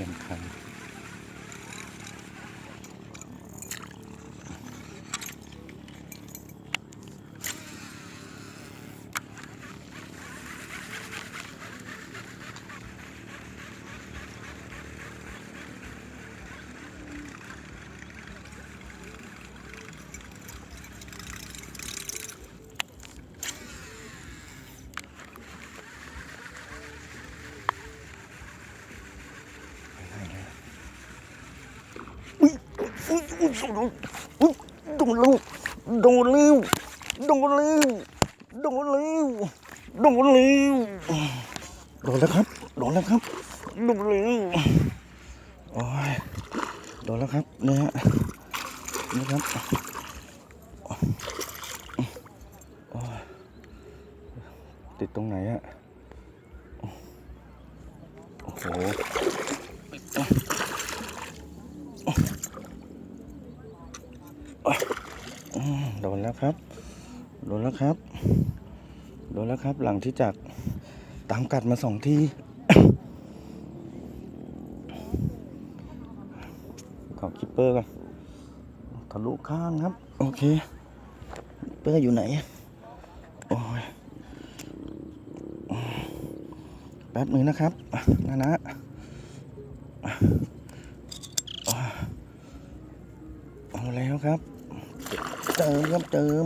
ลี่ยนคัน โดนแล้วโดนแล้วโดนแล้วโดนแล้วโดนแล้วโดนแล้วครับโดนแล้วครับโดนแล้วโอ้ยโดนแล้วครับนี่ยฮะนี่ครับติดตรงไหนอะโอ้โห อืม โดนแล้วครับ โดนแล้วครับ โดนแล้วครับ หลังที่จากตามกัดมาสองทีขอคิปเปอร์ก่อนทะลุข้างครับ โอเคเปอร์อยู่ไหน โอ้ยแป๊บหนึ่งนะครับ นะนะเอา แล้วครับ เติมครับเติม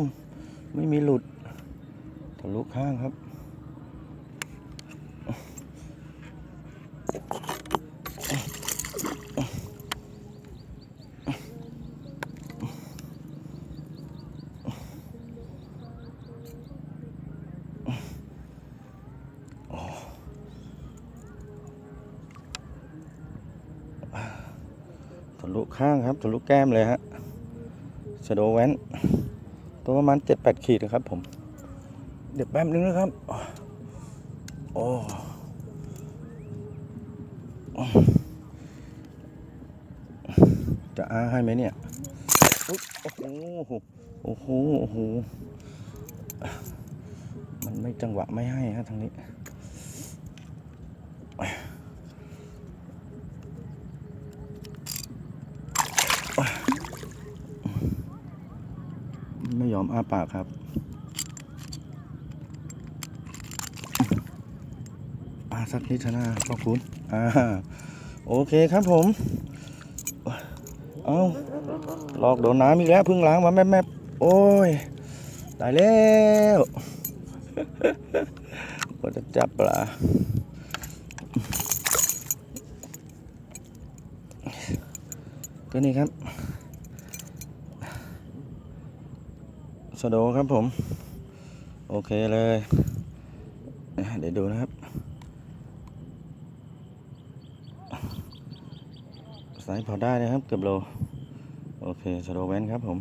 ไม่มีหลุดทะลุข้างครับทะลุข้างครับทะลุแก้มเลยฮะ ชโดแวนตัวประมาณเจ็ดแปดขีดนะครับผม เดี๋ยวแป๊บนึงนะครับ โอ้จะอ้าให้ไหมเนี่ยอุ๊ยโอ้โห โอ้โห โอ้โห มันไม่จังหวะไม่ให้ฮะทางนี้ ไม่ยอมอ้าปากครับ อาสักนิดนะพ่อคุณอ่าโอเคครับผมเอาหลอกโดนน้ำอีกแล้วเพิ่งล้างมาแม่แม่โอ้ย ตายแล้วก็จะจับปลาก็นี่ครับ สโดครับผม โอเคเลย เดี๋ยวดูนะครับ สายพอได้นะครับ เกือบโล โอเคสโดแวนครับผม